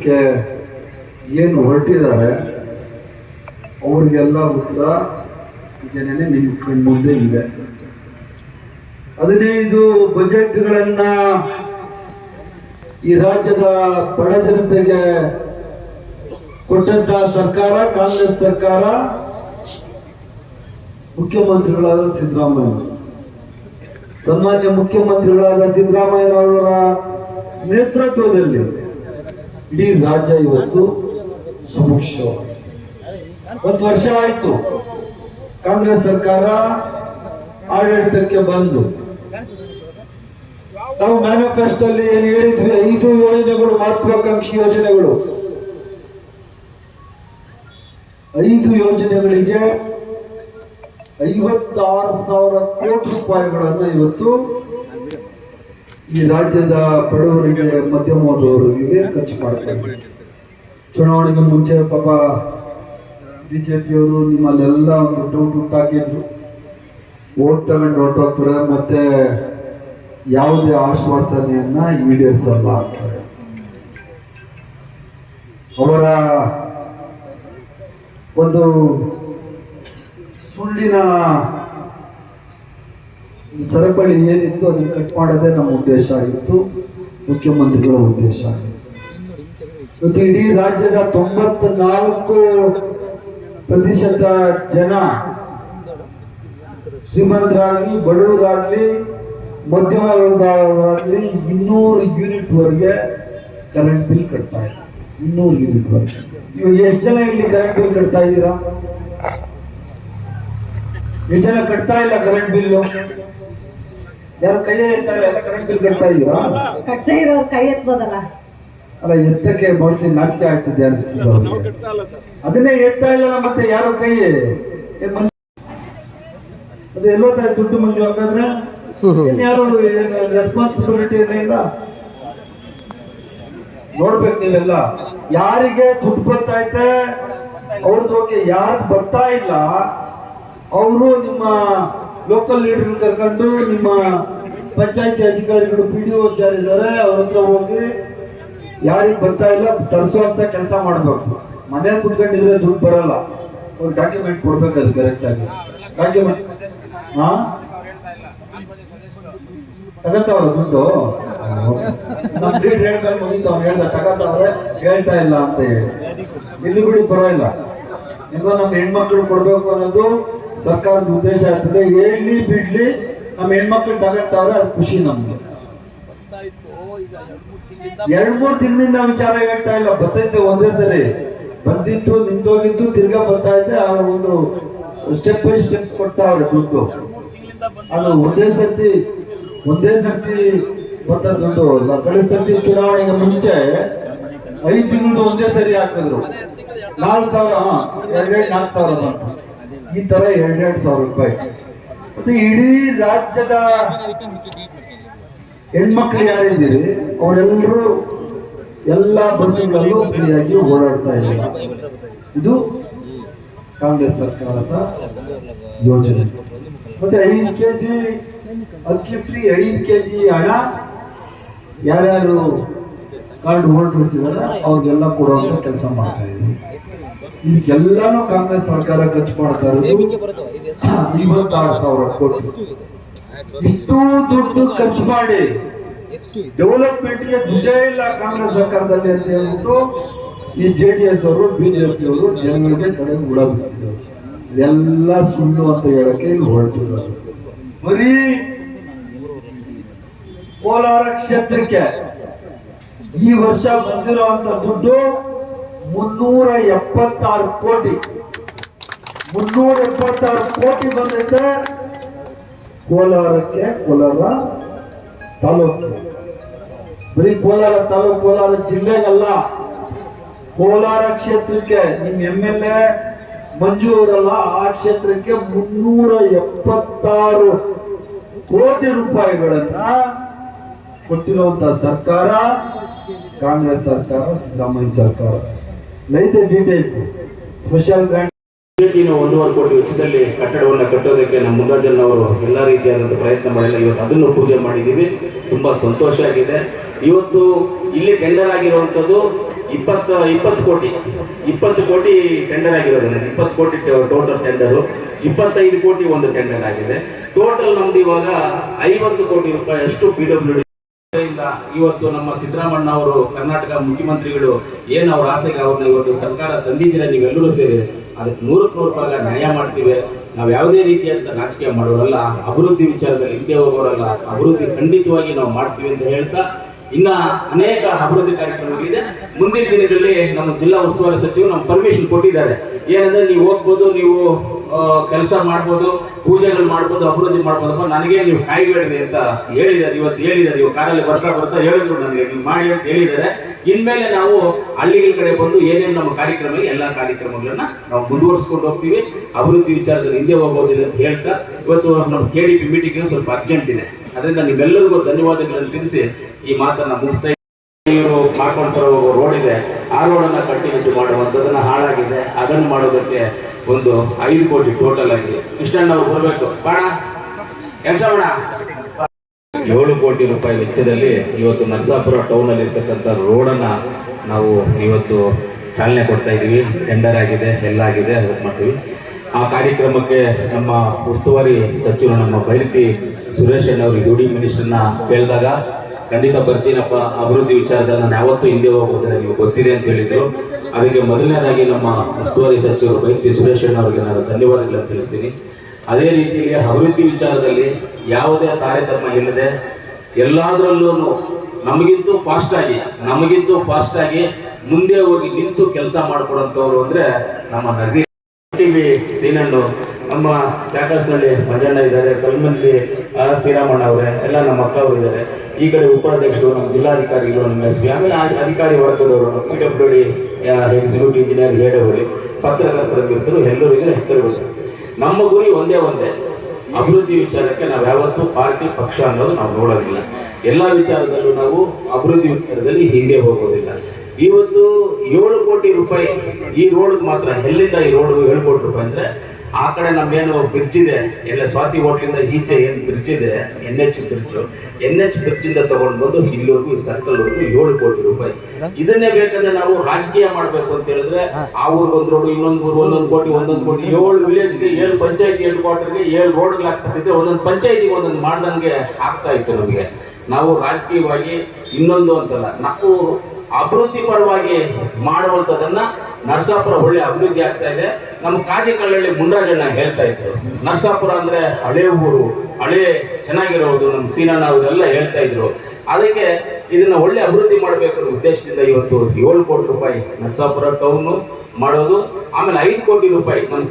ಮಾಡೋದಕ್ಕೆ ಏನು ಹೊರಟಿದ್ದಾರೆ, ಅವ್ರಿಗೆಲ್ಲ ಉತ್ತರ ಇದನ್ನೇ ನಿಮ್ಮ ಕಣ್ಮುಂದೆ ಇದೆ. ಹದಿನೈದು ಬಜೆಟ್ಗಳನ್ನ ಈ ರಾಜ್ಯದ ಬಡ ಜನತೆಗೆ ಕೊಟ್ಟಂತಹ ಸರ್ಕಾರ, ಕಾಂಗ್ರೆಸ್ ಸರ್ಕಾರ, ಮುಖ್ಯಮಂತ್ರಿಗಳಾದ ಸಿದ್ದರಾಮಯ್ಯ. ಸನ್ಮಾನ್ಯ ಮುಖ್ಯಮಂತ್ರಿಗಳಾದ ಸಿದ್ದರಾಮಯ್ಯನವರ ನೇತೃತ್ವದಲ್ಲಿ ಇಡೀ ರಾಜ್ಯ ಇವತ್ತು ಸುಭಿಕ್ಷವಾಗಿದೆ ಒಂದು ವರ್ಷ ಆಯ್ತು. ಕಾಂಗ್ರೆಸ್ ಸರ್ಕಾರ ಆಡಳಿತಕ್ಕೆ ಬಂದು. ನಾವು ಮ್ಯಾನಿಫೆಸ್ಟೋ ಅಲ್ಲಿ ಏನು ಹೇಳಿದ್ವಿ? ಐದು ಯೋಜನೆಗಳು, ಮಹತ್ವಾಕಾಂಕ್ಷಿ ಯೋಜನೆಗಳು. ಐದು ಯೋಜನೆಗಳಿಗೆ ಐವತ್ತಾರು ಸಾವಿರ ಕೋಟಿ ರೂಪಾಯಿಗಳನ್ನು ಇವತ್ತು ಈ ರಾಜ್ಯದ ಬಡವರಿಗೆ ಮಧ್ಯಮ ವರ್ಗದವರಿಗೆ ಖರ್ಚು ಮಾಡ್ತಾರೆ ಚುನಾವಣೆಗೆ ಮುಂಚೆ ಪಾಪ ಬಿಜೆಪಿಯವರು ನಿಮ್ಮಲ್ಲೆಲ್ಲ ಒಂದು ಡೌಟ್ ಉಂಟಾಗಿದ್ರು ಓಟ್ ತಗೊಂಡು ಹೊರಟೋಗ್ತಾರೆ ಮತ್ತೆ ಯಾವುದೇ ಆಶ್ವಾಸನೆಯನ್ನ ಈಡೇರಿಸಲ್ಲ ಅವರ ಒಂದು ಸುಳ್ಳಿನ ಸರಪಳಿ ಏನಿತ್ತು ಅದನ್ನ ಕಟ್ ಮಾಡೋದೇ ನಮ್ಮ ಉದ್ದೇಶ ಆಗಿತ್ತು. ಮುಖ್ಯಮಂತ್ರಿಗಳ ಉದ್ದೇಶ ಆಗಿತ್ತು. ಇಡೀ ರಾಜ್ಯದ ತೊಂಬತ್ತ ನಾಲ್ಕು ಪ್ರತಿಶತ ಜನ ಶ್ರೀಮಂತರಾಗ್ಲಿ, ಬಡವರಾಗ್ಲಿ, ಮಧ್ಯಮ ವರ್ಗದವರಾಗ್ಲಿ ಇನ್ನೂರು ಯೂನಿಟ್ ವರೆಗೆ ಕರೆಂಟ್ ಬಿಲ್ ಕಟ್ತಾ ಇಲ್ಲ ಇನ್ನೂರು ಯೂನಿಟ್ ವರೆಗೆ. ಇವಾಗ ಎಷ್ಟು ಜನ ಇಲ್ಲಿ ಕರೆಂಟ್ ಬಿಲ್ ಕಟ್ತಾ ಇದ್ದೀರಾ? ಎಷ್ಟು ಜನ ಕಟ್ತಾ ಇಲ್ಲ ಕರೆಂಟ್ ಬಿಲ್ ಯಾರು ಕೈ ಎತ್ತಾರೆ ಎಲ್ಲ ಕರೆಂಟ್ ಬಿಲ್ ಕಟ್ತಾ ಇದ್ದೀರಾ? ಕಟ್ಟದೇ ಇರೋರು ಕೈ ಎತ್ಬೋದಲ್ಲ. ಅಲ್ಲ ಎತ್ತಕ್ಕೆ ಮೋಸ್ಟ್ಲಿ ನಾಚಿಕೆ ಆಗ್ತದೆ ಅನಿಸ್ತದೆ ಅವ್ರಿಗೆ. ಅದನ್ನೇ ಎತ್ತಾ ಇಲ್ಲ ಮತ್ತೆ ಯಾರು ಕೈ? ಅದು ಎಲ್ಲೋ ತಾಯಿ ದುಡ್ಡು ಮಂಜು ಹಾಗಾದ್ರೆ? ಏನ್ ಯಾರು ರೆಸ್ಪಾನ್ಸಿಬಿಲಿಟಿ ಇಲ್ಲ? ನೋಡ್ಬೇಕು ನೀವೆಲ್ಲ. ಯಾರಿಗೆ ದುಡ್ಡು ಬರ್ತೈತೆ ಅವ್ರದ್ದು ಹೋಗಿ ಯಾರು ಬರ್ತಾ ಇಲ್ಲ ಅವರು ನಿಮ್ಮ ಲೋಕಲ್ ಲೀಡರ್ ಕರ್ಕೊಂಡು ನಿಮ್ಮ ಪಂಚಾಯತಿ ಅಧಿಕಾರಿಗಳು ಪಿ ಡಿ ಓಸ್ ಯಾರಿದ್ದಾರೆ ಅವ್ರ ಹತ್ರ ಹೋಗಿ ಯಾರಿಗೆ ಬರ್ತಾ ಇಲ್ಲ ತರಿಸುವಂತ ಕೆಲಸ ಮಾಡ್ಬೇಕು. ಮನೆ ಕುತ್ಕೊಂಡಿದ್ರೆ ದುಡ್ಡು ಬರಲ್ಲ. ಅವ್ರು ಡಾಕ್ಯುಮೆಂಟ್ ಕೊಡ್ಬೇಕು ಅದು ಕರೆಕ್ಟ್ ಆಗಿ. ಡಾಕ್ಯುಮೆಂಟ್ ಹಾ? ತಗತ್ತವ್ರ ದುಡ್ಡು? ನಮ್ ಡೇಟ್ ಹೇಳ್ಬೇಕು ಮುಗೀತು ಅವ್ನು ಹೇಳ್ದ ತಗತ್ತವ್ರೆ ಹೇಳ್ತಾ ಇಲ್ಲ ಅಂತ ಹೇಳಿ. ಇಲ್ಲಿ ಬಿಡಿ, ಪರವಾಗಿಲ್ಲ. ಇನ್ನೂ ನಮ್ಮ ಹೆಣ್ಮಕ್ಳು ಕೊಡ್ಬೇಕು ಅನ್ನೋದು ಸರ್ಕಾರದ ಉದ್ದೇಶ ಇರ್ತದೆ ಹೇಳಿ ಬಿಡ್ಲಿ, ನಮ್ಮ ಹೆಣ್ಮಕ್ಳು ತಗೊಂಡವ್ರೆ ಅದು ಖುಷಿ ನಮ್ಗೆ. ಎರಡ್ ಮೂರ್ ತಿಂಗಳಿಂದ ವಿಚಾರ ಹೇಳ್ತಾ ಇಲ್ಲ, ಬರ್ತೈತೆ ಒಂದೇ ಸರಿ. ಬಂದಿತ್ತು, ನಿಂತೋಗಿತ್ತು, ತಿರ್ಗಾ ಬರ್ತಾ ಇದ್ದೆ ಅವ್ರ ಒಂದು ಸ್ಟೆಪ್ ಬೈ ಸ್ಟೆಪ್ ಕೊಡ್ತಾವ್ರೆ ದುಡ್ಡು. ಅದು ಒಂದೇ ಸರ್ತಿ ಒಂದೇ ಸರ್ತಿ ಬರ್ತಾ ದುಡ್ಡು. ಕಳೆದ ಸರ್ತಿ ಚುನಾವಣೆಗೆ ಮುಂಚೆ ಐದು ತಿಂಗಳು ಒಂದೇ ಸರಿ ಹಾಕಿದ್ರು. ನಾಲ್ಕು ಸಾವಿರ, ಹಾ ಹೇಳಿ ನಾಲ್ಕು ಸಾವಿರ ಬಂತು. ಈ ತರ ಎರಡೆರಡು ಸಾವಿರ ರೂಪಾಯಿ ಮತ್ತೆ ಇಡೀ ರಾಜ್ಯದ ಹೆಣ್ಮಕ್ಳು ಯಾರಿದ್ದೀರಿ ಅವರೆಲ್ಲರೂ ಎಲ್ಲ ಬಸ್ಗಳಲ್ಲೂ ಫ್ರೀಯಾಗಿ ಓಡಾಡ್ತಾ ಇಲ್ಲ ಇದು ಕಾಂಗ್ರೆಸ್ ಸರ್ಕಾರದ ಯೋಜನೆ. ಮತ್ತೆ ಐದು ಕೆಜಿ ಅಕ್ಕಿ ಫ್ರೀ, ಐದು ಕೆಜಿ ಹಣ ಯಾರ್ಯಾರು ಕಾರ್ಡ್ ಹೋಲ್ಡರ್ಸ್ ಇದ್ದಾರೆ ಅವ್ರಿಗೆಲ್ಲ ಕೊಡುವಂತ ಕೆಲಸ ಮಾಡ್ತಾ ಇದ್ದೀವಿ ಇದಕ್ಕೆಲ್ಲಾನು ಕಾಂಗ್ರೆಸ್ ಸರ್ಕಾರ ಖರ್ಚು ಮಾಡ್ತಾ ಇರೋದು ಐವತ್ತಾರು ಸಾವಿರ ಕೋಟಿ. ಇಷ್ಟು ದುಡ್ಡು ಖರ್ಚು ಮಾಡಿ ಡೆವಲಪ್ಮೆಂಟ್ಗೆ ದುಡ್ಡೇ ಇಲ್ಲ ಕಾಂಗ್ರೆಸ್ ಸರ್ಕಾರದಲ್ಲಿ ಅಂತ ಹೇಳ್ಬಿಟ್ಟು ಈ ಜೆ ಡಿ ಎಸ್ ಅವರು ಬಿಜೆಪಿ ಅವರು ಜನಗಳಿಗೆ ತಡೆ ಬಿಟ್ಟಿದ್ದಾರೆ ಎಲ್ಲ ಸುಳ್ಳು ಅಂತ ಹೇಳಕ್ಕೆ ಇಲ್ಲಿ ಹೊರಟಿರೋದು. ಬರೀ ಕೋಲಾರ ಕ್ಷೇತ್ರಕ್ಕೆ ಈ ವರ್ಷ ಬಂದಿರುವಂತ ದುಡ್ಡು ಮುನ್ನೂರ ಎಪ್ಪತ್ತಾರು ಕೋಟಿ. ಮುನ್ನೂರ ಎಪ್ಪತ್ತಾರು ಕೋಟಿ ಬಂದೈತೆ ಕೋಲಾರಕ್ಕೆ, ಕೋಲಾರ ತಾಲೂಕು. ಬರೀ ಕೋಲಾರ ತಾಲೂಕು, ಕೋಲಾರ ಜಿಲ್ಲೆಗಲ್ಲ. ಕೋಲಾರ ಕ್ಷೇತ್ರಕ್ಕೆ ನಿಮ್ ಎಂ ಎಲ್ ಎ ಮಂಜು ಆ ಕ್ಷೇತ್ರಕ್ಕೆ ಮುನ್ನೂರ ಎಪ್ಪತ್ತಾರು ಕೋಟಿ ರೂಪಾಯಿಗಳನ್ನ ಕೊಟ್ಟಿರುವಂತ ಸರ್ಕಾರ. ಕಾಂಗ್ರೆಸ್ ಸರ್ಕಾರ, ಸಿದ್ದರಾಮಯ್ಯ ಸರ್ಕಾರ. ನೈತ ಡೀಟೇಲ್ಸ್ ಸ್ಪೆಷಲ್ ಗ್ರಾಂಟ್ ಬಿಜೆಪಿನ ಒಂದೂವರೆ ಕೋಟಿ ವೆಚ್ಚದಲ್ಲಿ ಕಟ್ಟಡವನ್ನು ಕಟ್ಟೋದಕ್ಕೆ ನಮ್ಮ ಮುರುಘಾಜನ್ ಅವರು ಎಲ್ಲ ರೀತಿಯಾದಂಥ ಪ್ರಯತ್ನ ಮಾಡಿಲ್ಲ. ಇವತ್ತು ಅದನ್ನು ಪೂಜೆ ಮಾಡಿದ್ದೀವಿ. ತುಂಬಾ ಸಂತೋಷ ಆಗಿದೆ. ಇವತ್ತು ಇಲ್ಲಿ ಟೆಂಡರ್ ಆಗಿರುವಂಥದ್ದು ಇಪ್ಪತ್ತು ಇಪ್ಪತ್ತು ಕೋಟಿ. ಇಪ್ಪತ್ತು ಕೋಟಿ ಟೆಂಡರ್ ಆಗಿರೋದು ಇಪ್ಪತ್ತು ಕೋಟಿ ಟೋಟಲ್ ಟೆಂಡರು ಇಪ್ಪತ್ತೈದು ಕೋಟಿ ಒಂದು ಟೆಂಡರ್ ಆಗಿದೆ. ಟೋಟಲ್ ನಮ್ದು ಇವಾಗ ಐವತ್ತು ಕೋಟಿ ರೂಪಾಯಿ ಅಷ್ಟು ಪಿ ಇವತ್ತು ನಮ್ಮ ಸಿದ್ದರಾಮಣ್ಣ ಅವರು ಕರ್ನಾಟಕ ಮುಖ್ಯಮಂತ್ರಿಗಳು ಏನು ಅವ್ರ ಆಸೆಗೆ ಅವ್ರನ್ನ ಇವತ್ತು ಸರ್ಕಾರ ತಂದಿದ್ದೀರ ನೀವೆಲ್ಲರೂ ಸೇರಿ, ಅದಕ್ಕೆ ನೂರಕ್ಕೆ ನೂರು ಭಾಗ ನ್ಯಾಯ ಮಾಡ್ತೀವಿ. ನಾವು ಯಾವುದೇ ರೀತಿಯಂತ ರಾಜಕೀಯ ಮಾಡೋರಲ್ಲ, ಅಭಿವೃದ್ಧಿ ವಿಚಾರದಲ್ಲಿ ಹಿಂದೆ ಹೋಗೋರಲ್ಲ, ಅಭಿವೃದ್ಧಿ ಖಂಡಿತವಾಗಿ ನಾವು ಮಾಡ್ತೀವಿ ಅಂತ ಹೇಳ್ತಾ ಇನ್ನ ಅನೇಕ ಅಭಿವೃದ್ಧಿ ಕಾರ್ಯಕ್ರಮಗಳಿದೆ. ಮುಂದಿನ ದಿನಗಳಲ್ಲಿ ನಮ್ಮ ಜಿಲ್ಲಾ ಉಸ್ತುವಾರಿ ಸಚಿವರು ನಮ್ಮ ಪರ್ಮಿಷನ್ ಕೊಟ್ಟಿದ್ದಾರೆ. ಏನಂದ್ರೆ ನೀವು ಹೋಗ್ಬೋದು, ನೀವು ಕೆಲಸ ಮಾಡ್ಬೋದು, ಪೂಜೆಗಳು ಮಾಡ್ಬೋದು, ಅಭಿವೃದ್ಧಿ ಮಾಡ್ಬೋದಪ್ಪ ನನಗೆ ನೀವು ಕಾಯ್ಬೇಡ್ರಿ ಅಂತ ಹೇಳಿದ್ದಾರೆ, ಇವತ್ತು ಹೇಳಿದ್ದಾರೆ, ಇವಾಗ ಕಾರಲ್ಲಿ ಬರ್ತಾ ಬರ್ತಾ ಹೇಳಿದ್ರು ನನಗೆ, ನೀವು ಮಾಡಿ ಅಂತ ಹೇಳಿದ್ದಾರೆ. ಇನ್ಮೇಲೆ ನಾವು ಹಳ್ಳಿಗಳ ಕಡೆ ಬಂದು ಏನೇನು ನಮ್ಮ ಕಾರ್ಯಕ್ರಮ ಎಲ್ಲ ಕಾರ್ಯಕ್ರಮಗಳನ್ನ ನಾವು ಮುಂದುವರಿಸ್ಕೊಂಡು ಹೋಗ್ತೀವಿ. ಅಭಿವೃದ್ಧಿ ವಿಚಾರದಲ್ಲಿ ಹಿಂದೆ ಹೋಗೋದಿಲ್ಲ ಅಂತ ಹೇಳ್ತಾ, ಇವತ್ತು ನಮ್ಮ ಕೆ ಡಿ ಪಿ ಮೀಟಿಂಗ್ ಸ್ವಲ್ಪ ಅರ್ಜೆಂಟ್ ಇದೆ. ಅದರಿಂದ ನೀವೆಲ್ಲರಿಗೂ ಧನ್ಯವಾದಗಳನ್ನು ತಿಳಿಸಿ ಈ ಮಾತನ್ನ ಮುಗಿಸ್ತಾ. ಇವರು ಮಾಡ್ಕೊಂಡ್ಬರೋ ರೋಡ್ ಇದೆ. ರೋಡನ್ನ ಮಾಡುವಂಥದ್ದನ್ನು ಮಾಡುವಂಥದ್ದನ್ನ ಹಾಳಾಗಿದೆ. ಅದನ್ನು ಮಾಡೋದಕ್ಕೆ ಒಂದು ಐದು ಕೋಟಿ ಟೋಟಲ್ ಆಗಿ ಇಷ್ಟನ್ನು ನಾವು ಬರಬೇಕು ಬಾಣ. ಬೇಡ ಏಳು ಕೋಟಿ ರೂಪಾಯಿ ವೆಚ್ಚದಲ್ಲಿ ಇವತ್ತು ನರಸಾಪುರ ಟೌನ್ ಅಲ್ಲಿ ಇರ್ತಕ್ಕಂಥ ರೋಡನ್ನ ನಾವು ಇವತ್ತು ಚಾಲನೆ ಕೊಡ್ತಾ ಇದ್ದೀವಿ. ಟೆಂಡರ್ ಆಗಿದೆ ಎಲ್ಲ ಆಗಿದೆ ಅದಕ್ಕೆ ಮಾಡ್ತೀವಿ. ಆ ಕಾರ್ಯಕ್ರಮಕ್ಕೆ ನಮ್ಮ ಉಸ್ತುವಾರಿ ಸಚಿವರು ನಮ್ಮ ಬೈರತಿ ಸುರೇಶ್ ಅವರು ಡಿ ಮಿನಿಸ್ಟರ್ನ ಕೇಳಿದಾಗ ಖಂಡಿತ ಬರ್ತೀನಪ್ಪ. ಅಭಿವೃದ್ಧಿ ವಿಚಾರದಲ್ಲಿ ನಾನು ಯಾವತ್ತೂ ಹಿಂದೆ ಹೋಗೋದಿಲ್ಲ ನೀವು ಗೊತ್ತಿದೆ ಅಂತ ಹೇಳಿದ್ರು. ಅದಕ್ಕೆ ಮೊದಲನೇದಾಗಿ ನಮ್ಮ ಉಸ್ತುವಾರಿ ಸಚಿವರು ಬೈಕ್ ಸುರೇಶ್ ಅವರಿಗೆ ನಾನು ಧನ್ಯವಾದಗಳನ್ನು ತಿಳಿಸ್ತೀನಿ. ಅದೇ ರೀತಿಯಲ್ಲಿ ಅಭಿವೃದ್ಧಿ ವಿಚಾರದಲ್ಲಿ ಯಾವುದೇ ತಾರತಮ್ಯ ಇಲ್ಲದೆ ಎಲ್ಲಾದ್ರಲ್ಲೂ ನಮಗಿಂತೂ ಫಾಸ್ಟ್ ಆಗಿ, ನಮಗಿಂತೂ ಫಾಸ್ಟ್ ಆಗಿ ಮುಂದೆ ಹೋಗಿ ನಿಂತು ಕೆಲಸ ಮಾಡಿಕೊಡೋಂಥವ್ರು ಅಂದ್ರೆ ನಮ್ಮ ನಜೀರ್ ಟಿವಿ ಸೀನಣ್ಣು ನಮ್ಮ ಚಾಕರ್ಸ್ನಲ್ಲಿ ಮಂಜಣ್ಣ ಇದ್ದಾರೆ, ಕಲ್ಮಲ್ಲಿ ಶ್ರೀರಾಮಣ್ಣ ಅವರೇ, ಎಲ್ಲ ನಮ್ಮ ಅಕ್ಕ ಅವರು ಇದ್ದಾರೆ. ಈ ಕಡೆ ಉಪಾಧ್ಯಕ್ಷರು ನಮ್ಮ ಜಿಲ್ಲಾಧಿಕಾರಿಗಳು, ನಮ್ಮ ಎಸ್ ಪಿ, ಆಮೇಲೆ ಅಧಿಕಾರಿ ವರ್ಗದವರು P W D executive engineer ಹೇಳೋರು ಪತ್ರಕರ್ತರ ಎಲ್ಲರಿಗೂ ಹೆಸರು ನಮ್ಮ ಗುರಿ ಒಂದೇ ಒಂದೇ. ಅಭಿವೃದ್ಧಿ ವಿಚಾರಕ್ಕೆ ನಾವು ಯಾವತ್ತೂ ಪಾರ್ಟಿ, ಪಕ್ಷ ಅನ್ನೋದು ನಾವು ನೋಡೋದಿಲ್ಲ. ಎಲ್ಲ ವಿಚಾರದಲ್ಲೂ ನಾವು ಅಭಿವೃದ್ಧಿ ವಿಚಾರದಲ್ಲಿ ಹಿಂದೆ ಹೋಗೋದಿಲ್ಲ. ಇವತ್ತು ಏಳು ಕೋಟಿ ರೂಪಾಯಿ ಈ ರೋಡ್ ಮಾತ್ರ ಎಲ್ಲಿಂದ ಈ ರೋಡ್ ಏಳು ಕೋಟಿ ರೂಪಾಯಿ ಅಂದ್ರೆ ಆ ಕಡೆ ನಮ್ಗೇನು ಬ್ರಿಡ್ಜ್ ಇದೆ ಎಲ್ಲ ಸ್ವಾತಿ ಹೋಟ್ಲಿಂದ ಈಚೆ ಏನು ಬ್ರಿಡ್ಜ್ ಇದೆ N H bridge N H bridge ಇಂದ ತಗೊಂಡು ಬಂದು ಇಲ್ಲಿವರೆಗೂ ಈ ಸರ್ಕಲ್ ವರೆಗೂ ಏಳು ಕೋಟಿ ರೂಪಾಯಿ. ಇದನ್ನೇ ಬೇಕಂದ್ರೆ ನಾವು ರಾಜಕೀಯ ಮಾಡ್ಬೇಕು ಅಂತ ಹೇಳಿದ್ರೆ ಆ ಊರಿಗೆ ಒಂದು ರೋಡ್ ಇನ್ನೊಂದು ಊರು ಒಂದೊಂದು ಕೋಟಿ ಒಂದೊಂದು ಕೋಟಿ ಏಳು ವಿಲೇಜ್ಗೆ ಏಳು ಪಂಚಾಯತಿ ಏಳು ಕ್ವಾರ್ಟರ್ಗೆ ಏಳು ರೋಡ್ಗಳು ಆಗ್ತಿದ್ರೆ ಒಂದೊಂದು ಪಂಚಾಯತಿಗೆ ಒಂದೊಂದು ಮಾಡ್ದಂಗೆ ಆಗ್ತಾ ಇತ್ತು ನಮಗೆ. ನಾವು ರಾಜಕೀಯವಾಗಿ ಇನ್ನೊಂದು ಅಂತಲ್ಲ ನಾವು ಅಭಿವೃದ್ಧಿ ಪರವಾಗಿ ಮಾಡುವಂಥದ್ದನ್ನ ನರಸಾಪುರ ಒಳ್ಳೆ ಅಭಿವೃದ್ಧಿ ಆಗ್ತಾ ಇದೆ. ನಮ್ಮ ಕಾಜಿ ಮುಂಡರಾಜಣ್ಣ ಹೇಳ್ತಾ ಇದ್ರು. ನರಸಾಪುರ ಅಂದ್ರೆ ಹಳೆ ಊರು, ಹಳೆ ಚೆನ್ನಾಗಿರೋದು, ನಮ್ಮ ಸೀನಣ್ಣ ಅವರೆಲ್ಲ ಹೇಳ್ತಾ ಇದ್ರು. ಅದಕ್ಕೆ ಇದನ್ನ ಒಳ್ಳೆ ಅಭಿವೃದ್ಧಿ ಮಾಡಬೇಕು ಉದ್ದೇಶದಿಂದ ಇವತ್ತು ಏಳು ಕೋಟಿ ರೂಪಾಯಿ ನರಸಾಪುರ ಟೌನ್ ಮಾಡೋದು, ಆಮೇಲೆ ಐದು ಕೋಟಿ ರೂಪಾಯಿ ನಮ್ಮ